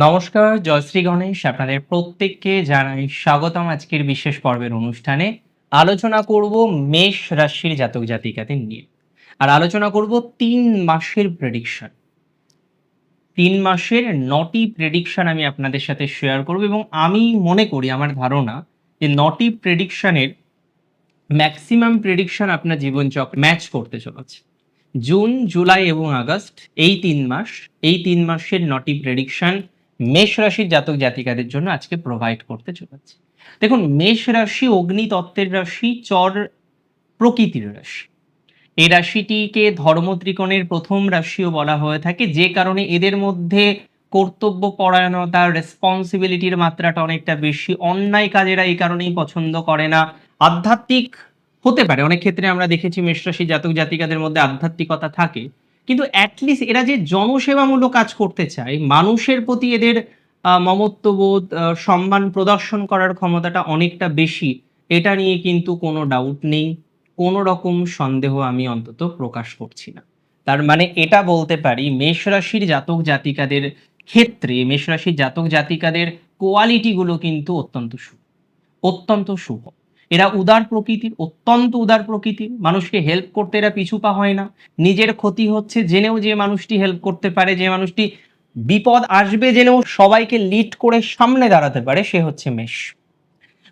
নমস্কার জয়শ্রী গণেশ। আপনাদের প্রত্যেককে জানাই স্বাগতম আজকের বিশেষ পর্বের অনুষ্ঠানে। আলোচনা করব মেষ রাশির জাতক জাতিকাদের নিয়ে। আর আলোচনা করব তিন মাসের প্রেডিকশন তিন মাসের নটি প্রেডিকশন আমি আপনাদের সাথে শেয়ার করব এবং আমি মনে করি, আমার ধারণা, যে নটি প্রেডিকশনের ম্যাক্সিমাম প্রেডিকশন আপনার জীবনচক্র ম্যাচ করতে চলেছে। জুন, জুলাই এবং আগস্ট, এই তিন মাস, এই তিন মাসের নটি প্রেডিকশন মেষ রাশির জাতক জাতিকাদের জন্য আজকে প্রোভাইড করতে চলেছে। দেখুন, মেষ রাশি অগ্নিতত্ত্বের রাশি, চর প্রকৃতির রাশি। এই রাশিটিকে ধর্ম ত্রিকোণের প্রথম রাশিও বলা হয়ে থাকে, যে কারণে এদের মধ্যে কর্তব্য পরায়ণতা রেসপন্সিবিলিটির মাত্রাটা অনেকটা বেশি। অন্যায় কাজেরা এই কারণেই পছন্দ করে না। আধ্যাত্মিক হতে পারে, অনেক ক্ষেত্রে আমরা দেখেছি মেষরাশি জাতক জাতিকাদের মধ্যে আধ্যাত্মিকতা থাকে। কিন্তু অ্যাটলিস্ট এরা যে জনসেবামূলক কাজ করতে চায়, মানুষের প্রতি এদের মমত্ববোধ সম্মান প্রদর্শন করার ক্ষমতাটা অনেকটা বেশি, এটা নিয়ে কিন্তু কোনো ডাউট নেই, কোনো রকম সন্দেহ আমি অন্তত প্রকাশ করছি না। তার মানে এটা বলতে পারি, মেষ রাশির জাতক জাতিকাদের ক্ষেত্রে, মেষ রাশির জাতক জাতিকাদের কোয়ালিটিগুলো কিন্তু অত্যন্ত শুভ অত্যন্ত শুভ। এরা উদার প্রকৃতির, অত্যন্ত উদার প্রকৃতির। মানুষকে হেল্প করতে এরা পিছু পা হয় না। নিজের ক্ষতি হচ্ছে জেনেও যে মানুষটি হেল্প করতে পারে, যে মানুষটি বিপদ আসবে জেনেও সবাইকে লিড করে সামনে দাঁড়াতে পারে, সে হচ্ছে মেষ।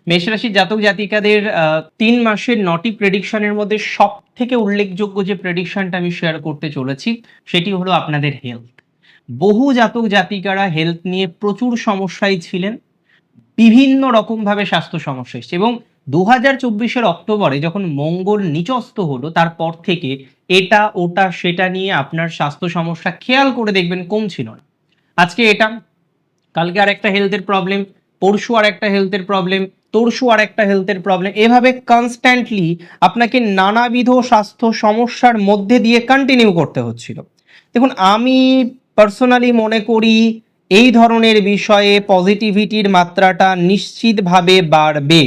মেষ রাশির জাতক জাতিকাদের তিন মাসের নটি প্রেডিকশনের মধ্যে সব থেকে উল্লেখযোগ্য যে প্রেডিকশনটা আমি শেয়ার করতে চলেছি, সেটি হলো আপনাদের হেলথ বহু জাতক জাতিকারা হেলথ নিয়ে প্রচুর সমস্যায় ছিলেন, বিভিন্ন রকমভাবে স্বাস্থ্য সমস্যা এসছে এবং দু হাজার চব্বিশের অক্টোবরে যখন মঙ্গল নিচস্ত হলো, তারপর থেকে এটা, ওটা, সেটা নিয়ে আপনার স্বাস্থ্য সমস্যা খেয়াল করে দেখবেন কমছিল না। আজকে এটা, কালকে আর একটা হেলথের প্রবলেম পরশু আর একটা হেলথের প্রবলেম তরশু আর একটা হেলথের প্রবলেম এভাবে কনস্ট্যান্টলি আপনাকে নানাবিধ স্বাস্থ্য সমস্যার মধ্যে দিয়ে কন্টিনিউ করতে হচ্ছিল। দেখুন, আমি পার্সোনালি মনে করি এই ধরনের বিষয়ে পজিটিভিটির মাত্রাটা নিশ্চিতভাবে বাড়বে।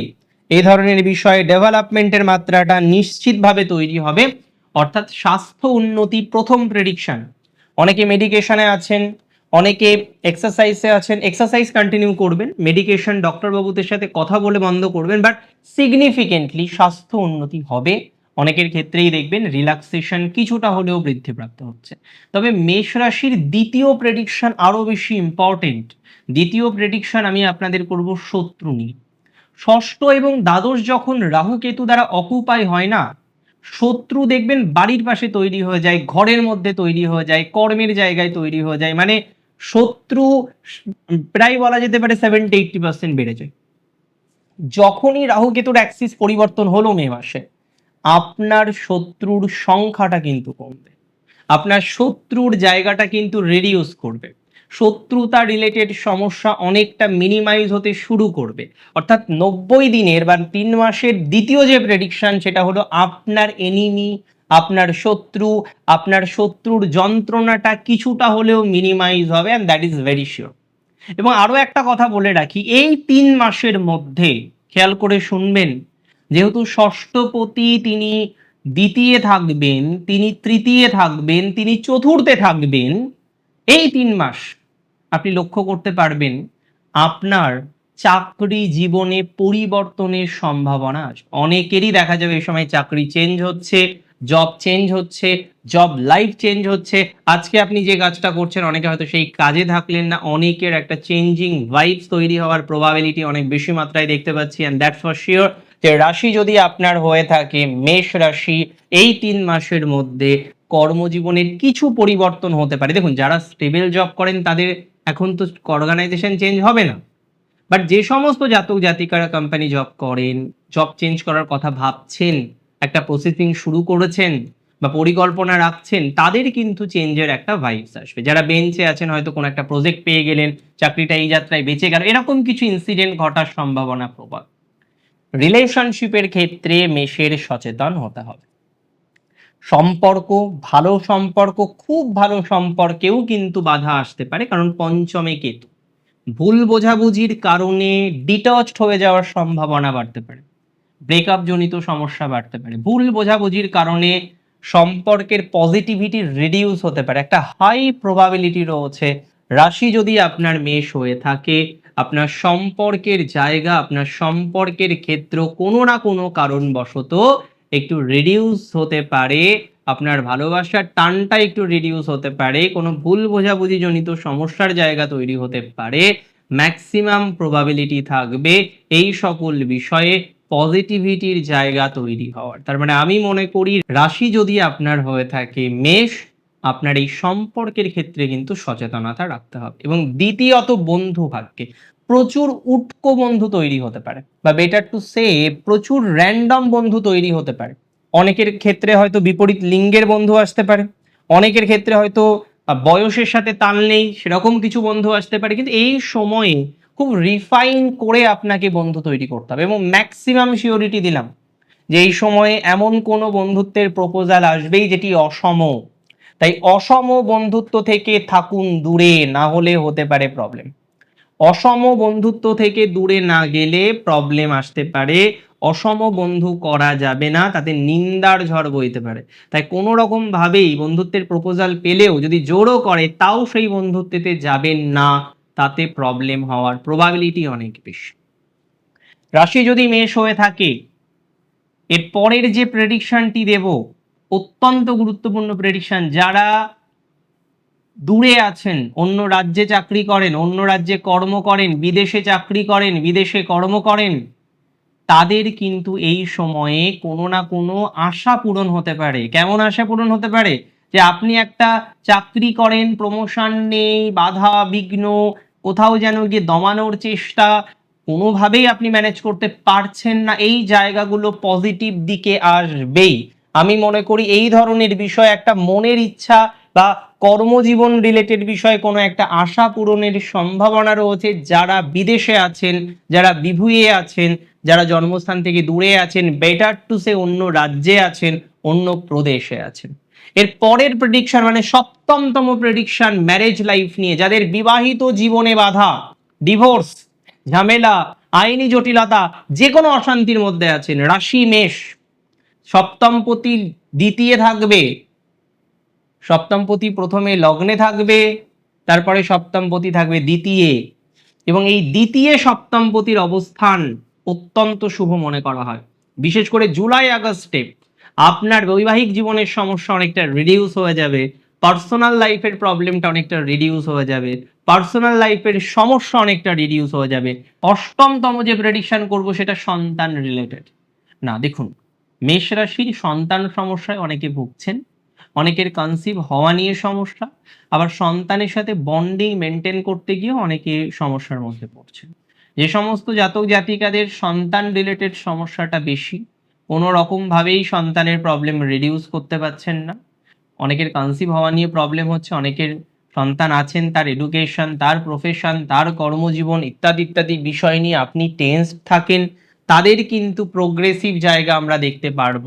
এই ধরনের বিষয়ে ডেভেলপমেন্টের মাত্রাটা নিশ্চিতভাবে তৈরি হবে। অর্থাৎ স্বাস্থ্য উন্নতি প্রথম প্রেডিকশন অনেকে মেডিকেশনে আছেন, অনেকে এক্সারসাইজে আছেন এক্সারসাইজ কন্টিনিউ করবেন মেডিকেশন ডক্টরবাবুদের সাথে কথা বলে বন্ধ করবেন বাট সিগনিফিকেন্টলি স্বাস্থ্য উন্নতি হবে। অনেকের ক্ষেত্রেই দেখবেন রিল্যাক্সেশন কিছুটা হলেও বৃদ্ধিপ্রাপ্ত হচ্ছে। তবে মেষ রাশির দ্বিতীয় প্রেডিকশন আরও বেশি ইম্পর্টেন্ট দ্বিতীয় প্রেডিকশন আমি আপনাদের করব শত্রু নিয়ে। ষষ্ঠ এবং দ্বাদশ যখন রাহু কেতু দ্বারা অকুপাই হয় না, শত্রু দেখবেন বাড়ির পাশে তৈরি হয়ে যায়, ঘরের মধ্যে তৈরি হয়ে যায়, কর্মের জায়গায় তৈরি হয়ে যায় মানে শত্রু প্রায় বলা যেতে পারে সেভেন্টি এইটটি পার্সেন্ট বেড়ে যায়। যখনই রাহু কেতুর অ্যাক্সিস পরিবর্তন হলো মে মাসে, আপনার শত্রুর সংখ্যাটা কিন্তু কমবে। আপনার শত্রুর জায়গাটা কিন্তু রেডিউস করবে। শত্রুতা রিলেটেড সমস্যা অনেকটা মিনিমাইজ হতে শুরু করবে। অর্থাৎ নব্বই দিনের বা তিন মাসের দ্বিতীয় যে প্রেডিকশন সেটা হলো আপনার এনিমি আপনার শত্রু, আপনার শত্রুর যন্ত্রণাটা কিছুটা হলেও মিনিমাইজ হবে and that is very sure এবং আরও একটা কথা বলে রাখি, এই তিন মাসের মধ্যে খেয়াল করে শুনবেন, যেহেতু ষষ্ঠপতি তিনি দ্বিতীয় থাকবেন, তিনি তৃতীয় থাকবেন, তিনি চতুর্থে থাকবেন, এই তিন মাস আপনি লক্ষ্য করতে পারবেন, আপনার চাকরি জীবনে পরিবর্তনের সম্ভাবনা অনেকেরই দেখা যাবে এই সময় চাকরি চেঞ্জ হচ্ছে জব চেঞ্জ হচ্ছে জব লাইফ চেঞ্জ হচ্ছে। আজকে আপনি যে কাজটা করছেন, অনেকে হয়তো সেই কাজে থাকলেন না, অনেকের একটা চেঞ্জিং ভাইবস তৈরি হওয়ার প্রবাবিলিটি অনেক বেশি মাত্রায় দেখতে পাচ্ছি অ্যান্ড দ্যাটস ফর শিওর যে রাশি যদি আপনার হয়ে থাকে, মেষ রাশি, এই তিন মাসের মধ্যে কর্মজীবনের কিছু পরিবর্তন হতে পারে। দেখুন, যারা স্টেবল জব করেন, তাদের এখন তো অর্গানাইজেশন চেঞ্জ হবে না। বাট যে সমস্ত জাতক জাতিকারা কোম্পানি জব করেন জব চেঞ্জ করার কথা ভাবছেন, একটা প্রসেসিং শুরু করেছেন বা পরিকল্পনা রাখছেন, তাদের কিন্তু চেঞ্জের একটা ভাইবস আসবে। যারা বেঞ্চে আছেন, হয়তো কোনো একটা প্রজেক্ট পেয়ে গেলেন, চাকরিটা এই যাত্রায় বেঁচে গেল, এরকম কিছু ইনসিডেন্ট ঘটার সম্ভাবনা প্রবল। রিলেশনশিপের ক্ষেত্রে মেষের সচেতন হতে হবে। সম্পর্ক, ভালো সম্পর্ক, খুব ভালো সম্পর্কেও কিন্তু বাধা আসতে পারে, কারণ পঞ্চমে কেতু। ভুল বোঝাবুঝির কারণে ডিটচড হয়ে যাওয়ার সম্ভাবনা বাড়তে পারে ব্রেকআপ জনিত সমস্যা বাড়তে পারে। ভুল বোঝাবুঝির কারণে সম্পর্কের পজিটিভিটি রিডিউস হতে পারে। একটা হাই প্রবাবিলিটি রয়েছে, রাশি যদি আপনার মেষ হয়ে থাকে, আপনার সম্পর্কের জায়গা, আপনার সম্পর্কের ক্ষেত্র কোনো না কোনো কারণবশত একটু রিডিউস হতে পারে, আপনার ভালোবাসার টানটা একটু রিডিউস হতে পারে, কোনো ভুল বোঝাবুঝি জনিত সমস্যার জায়গা তৈরি হতে পারে ম্যাক্সিমাম প্রবাবিলিটি থাকবে, এই সকল বিষয়ে পজিটিভিটির জায়গা তৈরি হওয়ার। তার মানে আমি মনে করি রাশি যদি আপনার হয়ে থাকে মেষ, আপনার এই সম্পর্কের ক্ষেত্রে কিন্তু সচেতনতা রাখতে হবে। এবং দ্বিতীয়ত বন্ধু ভাগ্যে। প্রচুর উটকো বন্ধু তৈরি হতে পারে। বা বেটার টু সে প্রচুর র্যান্ডম বন্ধু তৈরি হতে পারে। অনেকের ক্ষেত্রে হয়তো বিপরীত লিঙ্গের বন্ধু আসতে পারে। অনেকের ক্ষেত্রে হয়তো বয়সের সাথে তাল নেই, সেরকম কিছু বন্ধু আসতে পারে। কিন্তু এই সময়ে খুব রিফাইন করে আপনাকে বন্ধু তৈরি করতে হবে এবং ম্যাক্সিমাম সিওরিটি দিলাম যে এই সময়ে এমন কোনো বন্ধুত্বের প্রপোজাল আসবেই যেটি অসম। তাই অসম বন্ধুত্ব থেকে থাকুন দূরে, না হলে হতে পারে প্রবলেম অসম বন্ধুত্ব থেকে দূরে না গেলে প্রবলেম আসতে পারে। অসম বন্ধু করা যাবে না, তাতে নিন্দার ঝড় বইতে পারে। তাই কোনো রকম ভাবেই বন্ধুত্বের প্রপোজাল পেলেও যদি জোরও করে, তাও সেই বন্ধুত্বেতে যাবেন না। তাতে প্রবলেম হওয়ার প্রবাবিলিটি অনেক বেশি। রাশি যদি মেষ হয়ে থাকে, এর পরের যে প্রেডিকশনটি দেব, অত্যন্ত গুরুত্বপূর্ণ প্রেডিকশন যারা দূরে আছেন, অন্য রাজ্যে চাকরি করেন, অন্য রাজ্যে কর্ম করেন, বিদেশে চাকরি করেন, বিদেশে কর্ম করেন, তাদের কিন্তু এই সময়ে কোনো না কোনো আশা পূরণ হতে পারে। কেমন আশা পূরণ হতে পারে? যে আপনি একটা চাকরি করেন প্রমোশন নেই, বাধা বিঘ্ন, কোথাও যেন গিয়ে দমানোর চেষ্টা, কোনোভাবেই আপনি ম্যানেজ করতে পারছেন না, এই জায়গাগুলো পজিটিভ দিকে আসবেই। আমি মনে করি এই ধরনের বিষয় একটা মনের ইচ্ছা বা কর্মজীবন রিলেটেড বিষয়ে কোনো একটা আশা পূরণের সম্ভাবনা রয়েছে? যারা বিদেশে আছেন, যারা বিভুয়ে আছেন, যারা জন্মস্থান থেকে দূরে আছেন বেটার টু সে অন্য রাজ্যে আছেন, অন্য প্রদেশে আছেন। এর পরের প্রেডিকশন মানে সপ্তমতম প্রেডিকশন ম্যারেজ লাইফ নিয়ে। যাদের বিবাহিত জীবনে বাধা ডিভোর্স ঝামেলা, আইনি জটিলতা, যে কোনো অশান্তির মধ্যে আছেন, রাশি, মেষ সপ্তমপতি দ্বিতীয় থাকবে। সপ্তমপতি প্রথমে লগ্নে থাকবে, তারপরে সপ্তমপতি থাকবে দ্বিতীয়। এবং এই দ্বিতীয় সপ্তমপতির অবস্থান অত্যন্ত শুভ মনে করা হয়। বিশেষ করে জুলাই আগস্টে আপনার বৈবাহিক জীবনের সমস্যা অনেকটা রিডিউস হয়ে যাবে পার্সোনাল লাইফের প্রবলেমটা অনেকটা রিডিউস হয়ে যাবে পার্সোনাল লাইফের সমস্যা অনেকটা রিডিউস হয়ে যাবে। অষ্টমতম যে প্রেডিকশন করব সেটা সন্তান রিলেটেড না, দেখুন, মেষ রাশির সন্তান সমস্যায় অনেকে ভুগছেন অনেকের কনসিভ হওয়া নিয়ে সমস্যা, আবার সন্তানের সাথে বন্ডিং মেনটেন করতে গিয়ে অনেকে সমস্যার মধ্যে পড়ছে যে সমস্ত জাতক জাতিকাদের সন্তান রিলেটেড সমস্যাটা বেশি, কোনো রকমভাবেই সন্তানের প্রবলেম রিডিউস করতে পারছেন না। অনেকের কনসিভ হওয়া নিয়ে প্রবলেম হচ্ছে, অনেকের সন্তান আছেন, তার এডুকেশন তার প্রফেশন তার কর্মজীবন ইত্যাদি ইত্যাদি বিষয় নিয়ে আপনি টেন্স থাকেন, তাদের কিন্তু প্রোগ্রেসিভ জায়গা আমরা দেখতে পারব,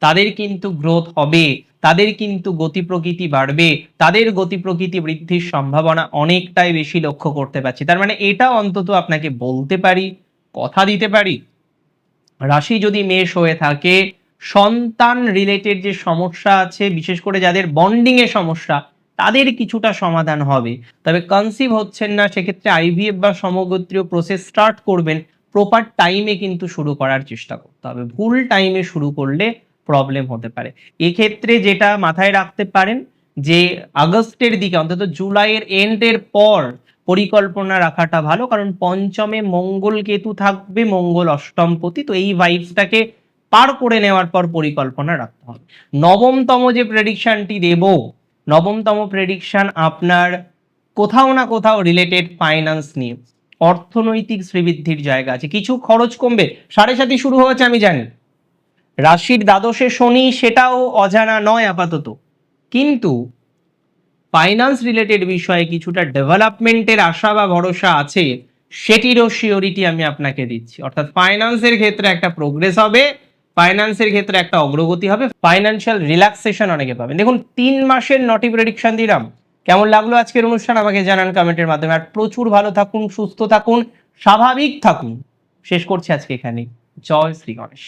তাদের কিন্তু গ্রোথ হবে। তাদের কিন্তু গতি প্রকৃতি বাড়বে, তাদের গতি প্রকৃতি বৃদ্ধির সম্ভাবনা অনেকটাই বেশি লক্ষ্য করতে পারছি। তার মানে এটা অন্তত আপনাকে বলতে পারি, কথা দিতে পারি, রাশি যদি মেষ হয়ে থাকে, সন্তান রিলেটেড যে সমস্যা আছে, বিশেষ করে যাদের বন্ডিং এর সমস্যা, তাদের কিছুটা সমাধান হবে। তবে কনসিভ হচ্ছেন না, সেক্ষেত্রে আইভিএফ বা সমগোত্রীয় প্রসেস স্টার্ট করবেন প্রপার টাইমে কিন্তু শুরু করার চেষ্টা করতে হবে। ভুল টাইমে শুরু করলে প্রবলেম হতে পারে। এক্ষেত্রে যেটা মাথায় রাখতে পারেন যে, আগস্টের দিকে, অন্তত জুলাইয়ের এন্ডের পর পরিকল্পনা রাখাটা ভালো, কারণ পঞ্চমে মঙ্গল কেতু থাকবে, মঙ্গল অষ্টমপতি তো এই ভাইবসটাকে পার করে নেওয়ার পর পরিকল্পনা রাখতে হবে। নবমতম যে প্রেডিকশনটি দেব, নবমতম প্রেডিকশন আপনার কোথাও না কোথাও রিলেটেড ফাইন্যান্স নিয়ে। অর্থনৈতিক শ্রীবৃদ্ধির জায়গা আছে, কিছু খরচ কমবে, সাড়ে সাথে শুরু হয়েছে, আমি জানি। রাশির দ্বাদশে শনি সেটাও অজানা নয় আপাতত। কিন্তু ফাইন্যান্স রিলেটেড বিষয়ে কিছুটা ডেভেলপমেন্টের আশা বা ভরসা আছে, সেটিরও শিওরিটি আমি আপনাকে দিচ্ছি। অর্থাৎ ফাইন্যান্সের ক্ষেত্রে একটা প্রোগ্রেস হবে ফাইন্যান্সের ক্ষেত্রে একটা অগ্রগতি হবে ফাইন্যান্সিয়াল রিল্যাক্সেশন অনেকে পাবেন। দেখুন, তিন মাসের নটি প্রেডিকশন দিলাম। কেমন লাগল আজকের অনুষ্ঠান? আমাকে জানান কমেন্টের মাধ্যমে। আর প্রচুর ভালো থাকুন, সুস্থ থাকুন, স্বাভাবিক থাকুন। শেষ করছি আজকে এখানে জয় শ্রী গণেশ।